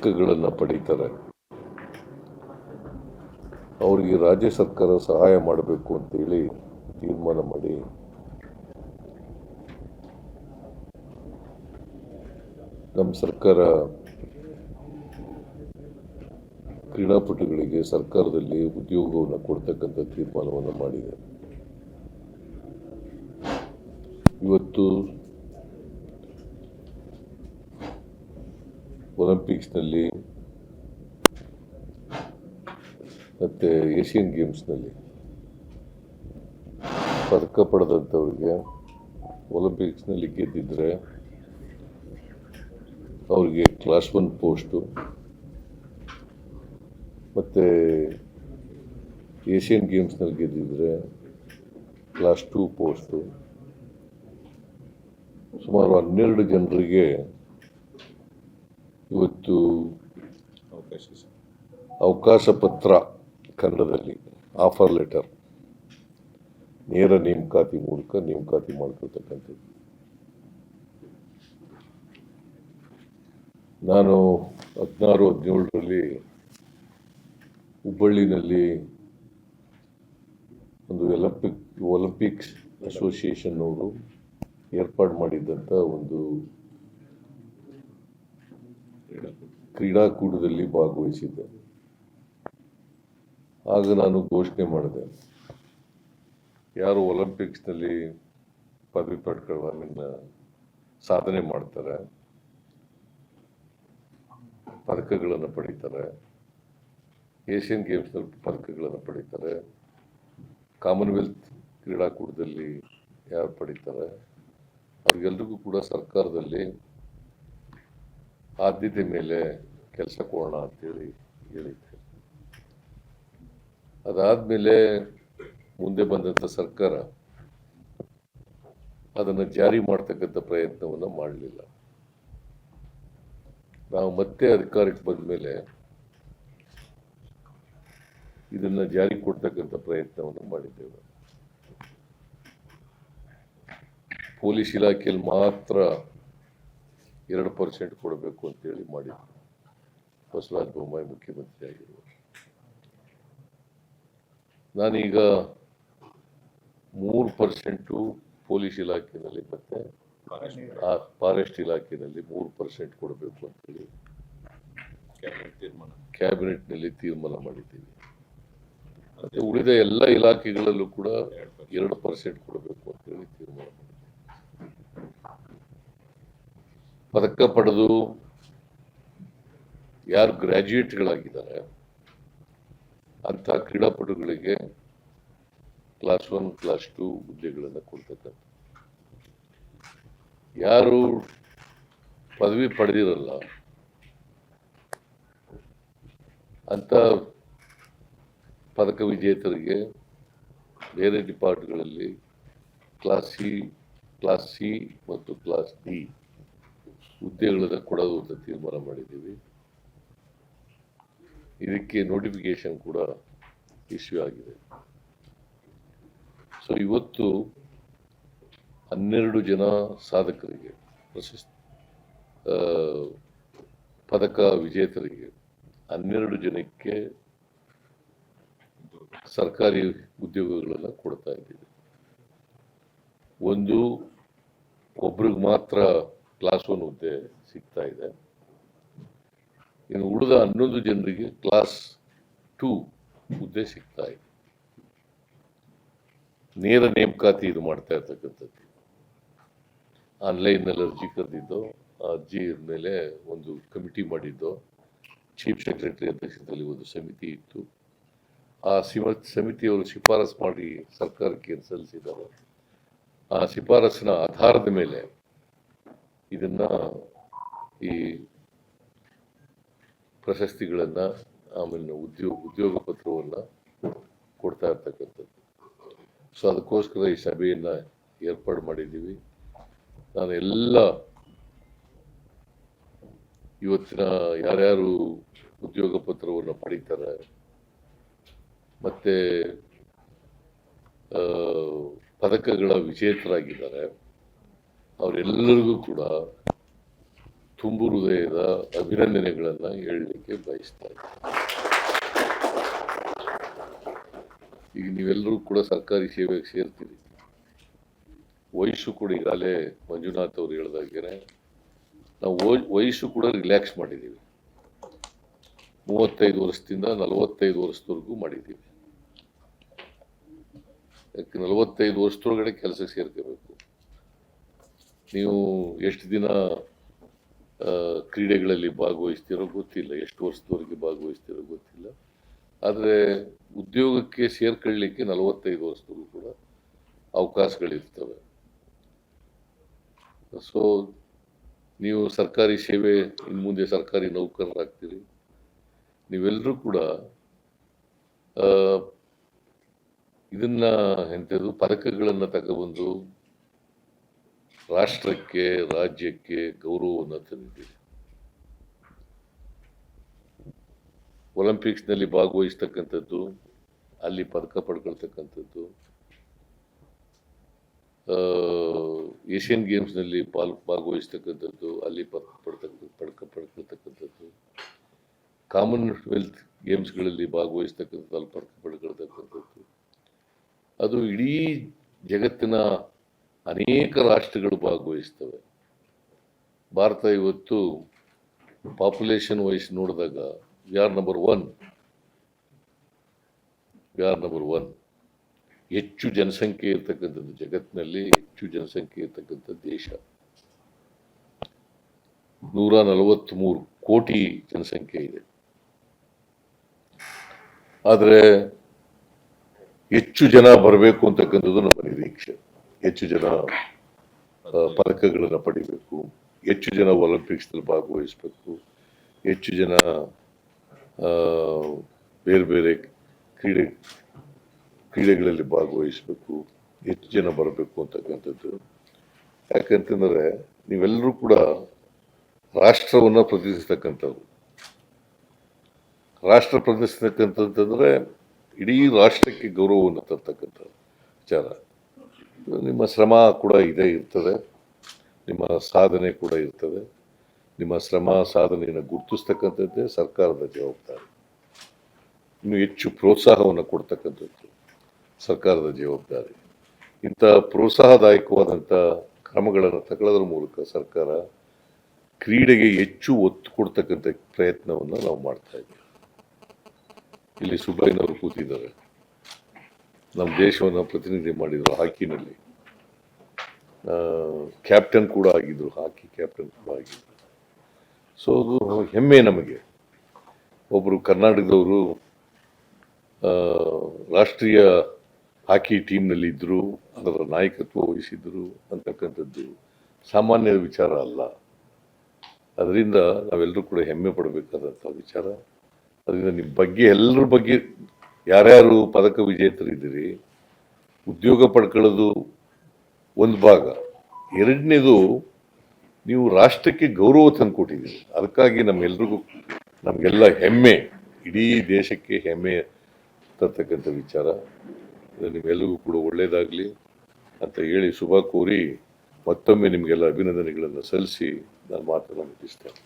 ಪದಕಗಳನ್ನು ಪಡೀತಾರೆ. ಅವರಿಗೆ ರಾಜ್ಯ ಸರ್ಕಾರ ಸಹಾಯ ಮಾಡಬೇಕು ಅಂತೇಳಿ ತೀರ್ಮಾನ ಮಾಡಿ. ನಮ್ಮ ಸರ್ಕಾರ ಕ್ರೀಡಾಪಟುಗಳಿಗೆ ಸರ್ಕಾರದಲ್ಲಿ ಉದ್ಯೋಗವನ್ನು ಕೊಡ್ತಕ್ಕಂಥ ತೀರ್ಮಾನವನ್ನು ಮಾಡಿದೆ. ಇವತ್ತು ಒಲಿಂಪಿಕ್ಸ್ನಲ್ಲಿ ಮತ್ತು ಏಷ್ಯನ್ ಗೇಮ್ಸ್ನಲ್ಲಿ ಪದಕ ಪಡೆದಂಥವ್ರಿಗೆ ಒಲಿಂಪಿಕ್ಸ್ನಲ್ಲಿ ಗೆದ್ದಿದ್ರೆ ಅವ್ರಿಗೆ ಕ್ಲಾಸ್ ಒನ್ ಪೋಸ್ಟು ಮತ್ತು ಏಷ್ಯನ್ ಗೇಮ್ಸ್ನಲ್ಲಿ ಗೆದ್ದಿದ್ರೆ ಕ್ಲಾಸ್ ಟೂ ಪೋಸ್ಟು ಸುಮಾರು ಹನ್ನೆರಡು ಜನರಿಗೆ ಇವತ್ತು ಅವಕಾಶ ಅವಕಾಶ ಪತ್ರ ಕನ್ನಡದಲ್ಲಿ ಆಫರ್ ಲೆಟರ್ ನೇರ ನೇಮಕಾತಿ ಮೂಲಕ ನೇಮಕಾತಿ ಮಾಡ್ಕೊಳ್ತಕ್ಕಂಥದ್ದು. ನಾನು ಹದಿನಾರು ಹದಿನೇಳರಲ್ಲಿ ಹುಬ್ಬಳ್ಳಿನಲ್ಲಿ ಒಂದು ಒಲಿಂಪಿಕ್ ಒಲಿಂಪಿಕ್ಸ್ ಅಸೋಸಿಯೇಷನ್ನವರು ಏರ್ಪಾಡು ಮಾಡಿದ್ದಂಥ ಒಂದು ಕ್ರೀಡಾಕೂಟದಲ್ಲಿ ಭಾಗವಹಿಸಿದ್ದೆ. ಆಗ ನಾನು ಘೋಷಣೆ ಮಾಡಿದೆ. ಯಾರು ಒಲಿಂಪಿಕ್ಸ್ನಲ್ಲಿ ಪದವಿ ಪಡ್ಕೊಳ್ಳೋದನ್ನ ಸಾಧನೆ ಮಾಡ್ತಾರೆ, ಪದಕಗಳನ್ನು ಪಡೀತಾರೆ, ಏಷ್ಯನ್ ಗೇಮ್ಸ್ನಲ್ಲಿ ಪದಕಗಳನ್ನು ಪಡೀತಾರೆ, ಕಾಮನ್ವೆಲ್ತ್ ಕ್ರೀಡಾಕೂಟದಲ್ಲಿ ಯಾರು ಪಡೀತಾರೆ ಅವ್ರಿಗೆಲ್ರಿಗೂ ಕೂಡ ಸರ್ಕಾರದಲ್ಲಿ ಆದ್ಯತೆ ಮೇಲೆ ಕೆಲಸ ಕೊಡೋಣ ಅಂತೇಳಿ ಹೇಳಿದ್ದೆ. ಅದಾದಮೇಲೆ ಮುಂದೆ ಬಂದಂಥ ಸರ್ಕಾರ ಅದನ್ನು ಜಾರಿ ಮಾಡ್ತಕ್ಕಂಥ ಪ್ರಯತ್ನವನ್ನು ಮಾಡಲಿಲ್ಲ. ನಾವು ಮತ್ತೆ ಅಧಿಕಾರಕ್ಕೆ ಬಂದ ಮೇಲೆ ಇದನ್ನು ಜಾರಿ ಕೊಡ್ತಕ್ಕಂಥ ಪ್ರಯತ್ನವನ್ನು ಮಾಡಿದ್ದೇವೆ. ಪೊಲೀಸ್ ಇಲಾಖೆಯಲ್ಲಿ ಮಾತ್ರ ಎರಡು ಪರ್ಸೆಂಟ್ ಕೊಡಬೇಕು ಅಂತೇಳಿ ಮಾಡಿದ್ರು ಬಸವರಾಜ ಬೊಮ್ಮಾಯಿ ಮುಖ್ಯಮಂತ್ರಿ ಆಗಿರುವರು ನಾನೀಗ ಮೂರು ಪರ್ಸೆಂಟು ಪೊಲೀಸ್ ಇಲಾಖೆಯಲ್ಲಿ ಮತ್ತೆ ಫಾರೆಸ್ಟ್ ಇಲಾಖೆಯಲ್ಲಿ ಮೂರು ಪರ್ಸೆಂಟ್ ಕೊಡಬೇಕು ಅಂತೇಳಿ ಕ್ಯಾಬಿನೆಟ್ನಲ್ಲಿ ತೀರ್ಮಾನ ಮಾಡಿದ್ದೀವಿ. ಮತ್ತೆ ಉಳಿದ ಎಲ್ಲ ಇಲಾಖೆಗಳಲ್ಲೂ ಕೂಡ ಎರಡು ಪರ್ಸೆಂಟ್ ಕೊಡಬೇಕು ಅಂತೇಳಿ ತೀರ್ಮಾನ ಮಾಡಿದ್ದೀವಿ. ಪದಕ ಪಡೆದು ಯಾರು ಗ್ರ್ಯಾಜುಯೇಟ್ಗಳಾಗಿದ್ದಾರೆ ಅಂಥ ಕ್ರೀಡಾಪಟುಗಳಿಗೆ ಕ್ಲಾಸ್ ಒನ್ ಕ್ಲಾಸ್ ಟು ಹುದ್ದೆಗಳನ್ನು ಕೊಡ್ತಕ್ಕಂಥ ಯಾರು ಪದವಿ ಪಡೆದಿರಲ್ಲ, ಅಂಥ ಪದಕ ವಿಜೇತರಿಗೆ ಬೇರೆ ಡಿಪಾರ್ಟ್ಗಳಲ್ಲಿ ಕ್ಲಾಸ್ ಸಿ ಕ್ಲಾಸ್ ಸಿ ಮತ್ತು ಕ್ಲಾಸ್ ಡಿ ಹುದ್ದೆಗಳನ್ನು ಕೊಡೋದು ಅಂತ ತೀರ್ಮಾನ ಮಾಡಿದ್ದೀವಿ. ಇದಕ್ಕೆ ನೋಟಿಫಿಕೇಶನ್ ಕೂಡ ಇಶ್ಯೂ ಆಗಿದೆ. ಸೊ ಇವತ್ತು ಹನ್ನೆರಡು ಜನ ಸಾಧಕರಿಗೆ ಪ್ರಶಸ್ತಿ ಪದಕ ವಿಜೇತರಿಗೆ ಹನ್ನೆರಡು ಜನಕ್ಕೆ ಸರ್ಕಾರಿ ಉದ್ಯೋಗಗಳನ್ನು ಕೊಡ್ತಾ ಇದ್ದೀವಿ. ಒಂದು, ಒಬ್ರಿಗೆ ಮಾತ್ರ ಕ್ಲಾಸ್ ಒನ್ ಹುದ್ದೆ ಸಿಗ್ತಾ ಇದೆ. ಇನ್ನು ಉಳಿದ ಹನ್ನೊಂದು ಜನರಿಗೆ ಕ್ಲಾಸ್ ಟೂ ಹುದ್ದೆ ಸಿಗ್ತಾ ಇದೆ. ನೇರ ನೇಮಕಾತಿ ಇದು ಮಾಡ್ತಾ ಇರ್ತಕ್ಕಂಥದ್ದು. ಆನ್ಲೈನ್ನಲ್ಲಿ ಅರ್ಜಿ ಕರೆದಿದ್ದು, ಆ ಅರ್ಜಿ ಮೇಲೆ ಒಂದು ಕಮಿಟಿ ಮಾಡಿದ್ದು ಚೀಫ್ ಸೆಕ್ರೆಟರಿ ಅಧ್ಯಕ್ಷತೆಯಲ್ಲಿ ಒಂದು ಸಮಿತಿ ಇತ್ತು. ಆ ಸಿಮ, ಸಮಿತಿಯವರು ಶಿಫಾರಸು ಮಾಡಿ ಸರ್ಕಾರಕ್ಕೆ ಸಲ್ಲಿಸಿದ್ದಾರೆ. ಆ ಶಿಫಾರಸಿನ ಆಧಾರದ ಮೇಲೆ ಇದನ್ನ ಈ ಪ್ರಶಸ್ತಿಗಳನ್ನ, ಆಮೇಲೆ ಉದ್ಯೋಗ ಉದ್ಯೋಗ ಪತ್ರವನ್ನು ಕೊಡ್ತಾ ಇರ್ತಕ್ಕಂಥದ್ದು. ಸೊ ಅದಕ್ಕೋಸ್ಕರ ಈ ಸಭೆಯನ್ನು ಏರ್ಪಾಡು ಮಾಡಿದ್ದೀವಿ. ನಾನು ಎಲ್ಲ ಇವತ್ತಿನ ಯಾರ್ಯಾರು ಉದ್ಯೋಗ ಪತ್ರವನ್ನು ಪಡಿತಾರೆ, ಮತ್ತು ಪದಕಗಳ ವಿಜೇತರಾಗಿದ್ದಾರೆ, ಅವರೆಲ್ಲರಿಗೂ ಕೂಡ ತುಂಬು ಹೃದಯದ ಅಭಿನಂದನೆಗಳನ್ನು ಹೇಳಲಿಕ್ಕೆ ಬಯಸ್ತಾ ಈಗ ನೀವೆಲ್ಲರೂ ಕೂಡ ಸರ್ಕಾರಿ ಸೇವೆಗೆ ಸೇರ್ತೀರಿ. ವಯಸ್ಸು ಕೂಡ ಈಗಾಗಲೇ ಮಂಜುನಾಥ್ ಅವರು ಹೇಳ್ದಾಗೇನೆ, ನಾವು ವಯ್- ವಯಸ್ಸು ಕೂಡ ರಿಲ್ಯಾಕ್ಸ್ ಮಾಡಿದ್ದೀವಿ. ಮೂವತ್ತೈದು ವರ್ಷದಿಂದ ನಲವತ್ತೈದು ವರ್ಷದವರೆಗೂ ಮಾಡಿದ್ದೀವಿ. ಯಾಕೆ ನಲವತ್ತೈದು ವರ್ಷದೊಳಗಡೆ ಕೆಲಸಕ್ಕೆ ಸೇರ್ಕೋಬೇಕು. ನೀವು ಎಷ್ಟು ದಿನ ಕ್ರೀಡೆಗಳಲ್ಲಿ ಭಾಗವಹಿಸ್ತಿರೋ ಗೊತ್ತಿಲ್ಲ. ಎಷ್ಟು ವರ್ಷದವರೆಗೆ ಭಾಗವಹಿಸ್ತಿರೋ ಗೊತ್ತಿಲ್ಲ. ಆದರೆ ಉದ್ಯೋಗಕ್ಕೆ ಸೇರ್ಕೊಳ್ಳಿಕ್ಕೆ ನಲವತ್ತೈದು ವರ್ಷದಲ್ಲೂ ಕೂಡ ಅವಕಾಶಗಳಿರ್ತವೆ. ಸೊ ನೀವು ಸರ್ಕಾರಿ ಸೇವೆ ಇನ್ನು ಮುಂದೆ ಸರ್ಕಾರಿ ನೌಕರರಾಗ್ತೀರಿ. ನೀವೆಲ್ಲರೂ ಕೂಡ ಇದನ್ನು ಎಂಥದ್ದು ಪದಕಗಳನ್ನು ತಗೊಬಂದು ರಾಷ್ಟ್ರಕ್ಕೆ, ರಾಜ್ಯಕ್ಕೆ ಗೌರವವನ್ನು ತಂದಿದ್ದೀರಿ. ಒಲಿಂಪಿಕ್ಸ್ನಲ್ಲಿ ಭಾಗವಹಿಸ್ತಕ್ಕಂಥದ್ದು, ಅಲ್ಲಿ ಪದಕ ಪಡ್ಕೊಳ್ತಕ್ಕಂಥದ್ದು ಏಷ್ಯನ್ ಗೇಮ್ಸ್ನಲ್ಲಿ ಪಾಲ್, ಭಾಗವಹಿಸ್ತಕ್ಕಂಥದ್ದು, ಅಲ್ಲಿ ಪದಕ ಪಡ್ತಕ್ಕ, ಪಡ್ಕ, ಪಡ್ಕೊಳ್ತಕ್ಕಂಥದ್ದು ಕಾಮನ್ವೆಲ್ತ್ ಗೇಮ್ಸ್ಗಳಲ್ಲಿ ಭಾಗವಹಿಸ್ತಕ್ಕಂಥದ್ದು, ಅಲ್ಲಿ ಪದಕ ಪಡ್ಕೊಳ್ತಕ್ಕಂಥದ್ದು. ಅದು ಇಡೀ ಜಗತ್ತಿನ ಅನೇಕ ರಾಷ್ಟ್ರಗಳು ಭಾಗವಹಿಸ್ತವೆ. ಭಾರತ ಇವತ್ತು ಪಾಪ್ಯುಲೇಷನ್ ವೈಸ್ ನೋಡಿದಾಗ we are number one we are number one ಹೆಚ್ಚು ಜನಸಂಖ್ಯೆ ಇರ್ತಕ್ಕಂಥದ್ದು ಜಗತ್ತಿನಲ್ಲಿ ಹೆಚ್ಚು ಜನಸಂಖ್ಯೆ ಇರ್ತಕ್ಕಂಥ ದೇಶ. ನೂರ ನಲವತ್ತ್ಮೂರು ಕೋಟಿ ಜನಸಂಖ್ಯೆ ಇದೆ. ಆದರೆ ಹೆಚ್ಚು ಜನ ಬರಬೇಕು ಅಂತಕ್ಕಂಥದ್ದು ನಮ್ಮ ನಿರೀಕ್ಷೆ. ಹೆಚ್ಚು ಜನ ಪದಕಗಳನ್ನು ಪಡಿಬೇಕು ಹೆಚ್ಚು ಜನ ಒಲಿಂಪಿಕ್ಸ್ನಲ್ಲಿ ಭಾಗವಹಿಸಬೇಕು ಹೆಚ್ಚು ಜನ ಬೇರೆ ಬೇರೆ ಕ್ರೀಡೆ ಕ್ರೀಡೆಗಳಲ್ಲಿ ಭಾಗವಹಿಸಬೇಕು ಹೆಚ್ಚು ಜನ ಬರಬೇಕು ಅಂತಕ್ಕಂಥದ್ದು. ಯಾಕಂತಂದರೆ ನೀವೆಲ್ಲರೂ ಕೂಡ ರಾಷ್ಟ್ರವನ್ನು ಪ್ರತಿನಿಧಿಸ್ತಕ್ಕಂಥವ್ರು. ರಾಷ್ಟ್ರ ಪ್ರತಿನಿಧಿಸ್ತಕ್ಕಂಥದ್ದಂದ್ರೆ ಇಡೀ ರಾಷ್ಟ್ರಕ್ಕೆ ಗೌರವವನ್ನು ತರ್ತಕ್ಕಂಥ ವಿಚಾರ. ನಿಮ್ಮ ಶ್ರಮ ಕೂಡ ಇದೇ ಇರ್ತದೆ. ನಿಮ್ಮ ಸಾಧನೆ ಕೂಡ ಇರ್ತದೆ. ನಿಮ್ಮ ಶ್ರಮ, ಸಾಧನೆಯನ್ನು ಗುರುತಿಸ್ತಕ್ಕಂಥದ್ದೇ ಸರ್ಕಾರದ ಜವಾಬ್ದಾರಿ. ಇನ್ನು ಹೆಚ್ಚು ಪ್ರೋತ್ಸಾಹವನ್ನು ಕೊಡ್ತಕ್ಕಂಥದ್ದು ಸರ್ಕಾರದ ಜವಾಬ್ದಾರಿ. ಇಂಥ ಪ್ರೋತ್ಸಾಹದಾಯಕವಾದಂಥ ಕ್ರಮಗಳನ್ನು ತಗೊಳ್ಳೋದ್ರ ಮೂಲಕ ಸರ್ಕಾರ ಕ್ರೀಡೆಗೆ ಹೆಚ್ಚು ಒತ್ತು ಕೊಡ್ತಕ್ಕಂಥ ಪ್ರಯತ್ನವನ್ನು ನಾವು ಮಾಡ್ತಾ ಇದ್ದೀವಿ. ಇಲ್ಲಿ ಸುಬ್ಬಯ್ಯನವರು ಕೂತಿದ್ದಾರೆ. ನಮ್ಮ ದೇಶವನ್ನು ಪ್ರತಿನಿಧಿ ಮಾಡಿದರು ಹಾಕಿನಲ್ಲಿ. ಕ್ಯಾಪ್ಟನ್ ಕೂಡ ಆಗಿದ್ದರು ಹಾಕಿ ಕ್ಯಾಪ್ಟನ್ ಕೂಡ ಆಗಿದ್ದರು ಸೊ ಅದು ಹೆಮ್ಮೆ ನಮಗೆ. ಒಬ್ಬರು ಕರ್ನಾಟಕದವರು ರಾಷ್ಟ್ರೀಯ ಹಾಕಿ ಟೀಮ್ನಲ್ಲಿ ಇದ್ದರು ಅದರ ನಾಯಕತ್ವ ವಹಿಸಿದ್ರು ಅಂತಕ್ಕಂಥದ್ದು ಸಾಮಾನ್ಯ ವಿಚಾರ ಅಲ್ಲ. ಅದರಿಂದ ನಾವೆಲ್ಲರೂ ಕೂಡ ಹೆಮ್ಮೆ ಪಡಬೇಕಾದಂಥ ವಿಚಾರ. ಅದರಿಂದ ನಿಮ್ಮ ಬಗ್ಗೆ, ಎಲ್ಲರ ಬಗ್ಗೆ ಯಾರ್ಯಾರು ಪದಕ ವಿಜೇತರಿದ್ದೀರಿ, ಉದ್ಯೋಗ ಪಡ್ಕೊಳ್ಳೋದು ಒಂದು ಭಾಗ. ಎರಡನೇದು, ನೀವು ರಾಷ್ಟ್ರಕ್ಕೆ ಗೌರವ ತಂದುಕೊಟ್ಟಿದ್ದೀರಿ. ಅದಕ್ಕಾಗಿ ನಮ್ಮೆಲ್ರಿಗೂ ನಮಗೆಲ್ಲ ಹೆಮ್ಮೆ, ಇಡೀ ದೇಶಕ್ಕೆ ಹೆಮ್ಮೆ ತರ್ತಕ್ಕಂಥ ವಿಚಾರ. ನಿಮ್ಮೆಲ್ಲರಿಗೂ ಕೂಡ ಒಳ್ಳೆಯದಾಗಲಿ ಅಂತ ಹೇಳಿ ಶುಭ ಕೋರಿ ಮತ್ತೊಮ್ಮೆ ನಿಮಗೆಲ್ಲ ಅಭಿನಂದನೆಗಳನ್ನು ಸಲ್ಲಿಸಿ ನಾನು ಮಾತನ್ನು ಮುಗಿಸ್ತೇನೆ.